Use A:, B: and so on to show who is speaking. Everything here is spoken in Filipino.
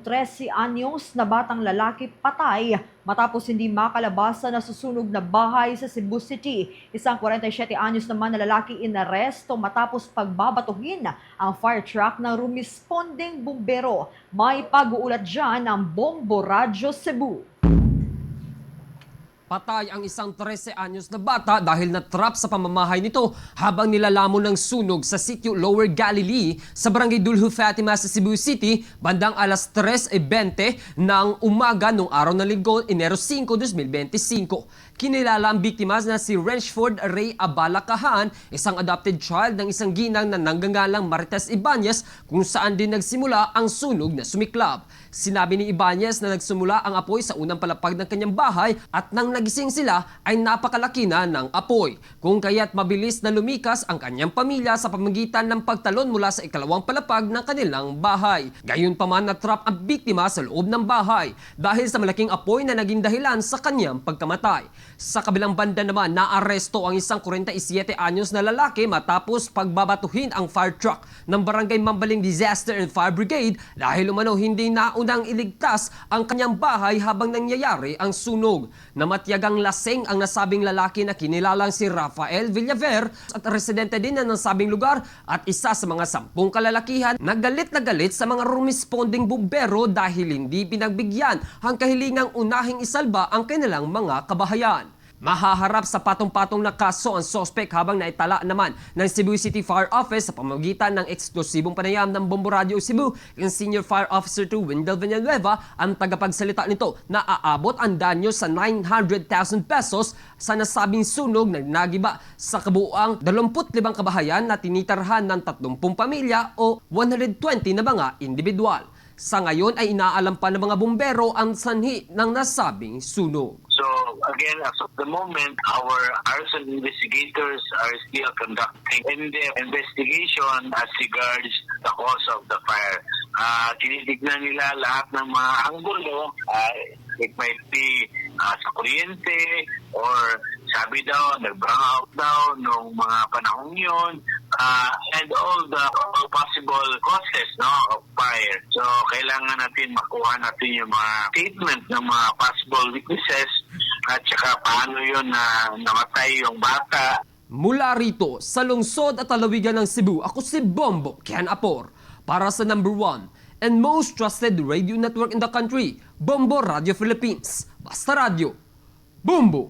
A: 13 anyos na batang lalaki patay matapos hindi makalabasan na susunog na bahay sa Cebu City. Isang 47 anyos naman na lalaki inaresto matapos pagbabatuhin ang fire truck ng rumisponding bumbero. May pag-uulat dyan ng Bombo Radyo Cebu.
B: Patay ang isang 13 anyos na bata dahil na-trap sa pamamahay nito habang nilalamon ng sunog sa sitio Lower Galilee sa barangay Dulhu Fatima sa Cebu City bandang alas 3.20 ng umaga noong araw ng linggo, Enero 5, 2025. Kinilala ang biktima na si Renchford Ray Abalakahan, isang adopted child ng isang ginang na nanggangalang Marites Ibanez kung saan din nagsimula ang sunog na sumiklab. Sinabi ni Ibanez na nagsimula ang apoy sa unang palapag ng kanyang bahay at nang nagising sila ay napakalaki na ng apoy. Kung kaya't mabilis na lumikas ang kanyang pamilya sa pamagitan ng pagtalon mula sa ikalawang palapag ng kanilang bahay. Gayunpaman na-trap ang biktima sa loob ng bahay dahil sa malaking apoy na naging dahilan sa kanyang pagkamatay. Sa kabilang banda naman, naaresto ang isang 47 anyos na lalaki matapos pagbabatuhin ang fire truck ng Barangay Mambaling Disaster and Fire Brigade dahil umano hindi naunang iligtas ang kanyang bahay habang nangyayari ang sunog. Namatyagang lasing ang nasabing lalaki na kinilalang si Rafael Villaver at residente din na nasabing lugar at isa sa mga sampung kalalakihan na galit na galit sa mga rumisponding bumbero dahil hindi pinagbigyan ang kahilingang unahing isalba ang kanilang mga kabahayan. Mahaharap sa patong-patong na kaso ang sospek habang naitala naman ng Cebu City Fire Office sa pamagitan ng eksklusibong panayam ng Bombo Radio Cebu yung Senior Fire Officer to Wendell Villanueva ang tagapagsalita nito na aabot ang danyo sa 900,000 pesos sa nasabing sunog na nagiba sa kabuuang 25 kabahayan na tinitarhan ng 30 pamilya o 120 na mga individual. Sa ngayon ay inaalam pa ng mga bumbero ang sanhi ng nasabing sunog.
C: Again, as of the moment, our arson investigators are still conducting in-depth investigation as regards the cause of the fire. Uh, tinitignan nila lahat ng mga anggulo. Uh, it might be uh, sa kuryente or sabi daw, nag-brown out daw nung mga panahong yun uh, and all the all possible causes no, of fire. So, kailangan natin makuha natin yung mga statement ng mga possible witnesses yun na namatay yung bata.
B: Mula rito sa lungsod at talawigan ng Cebu, ako si Bombo Ken Apor para sa number one and most trusted radio network in the country, Bombo Radio Philippines. Basta Radio, Bombo!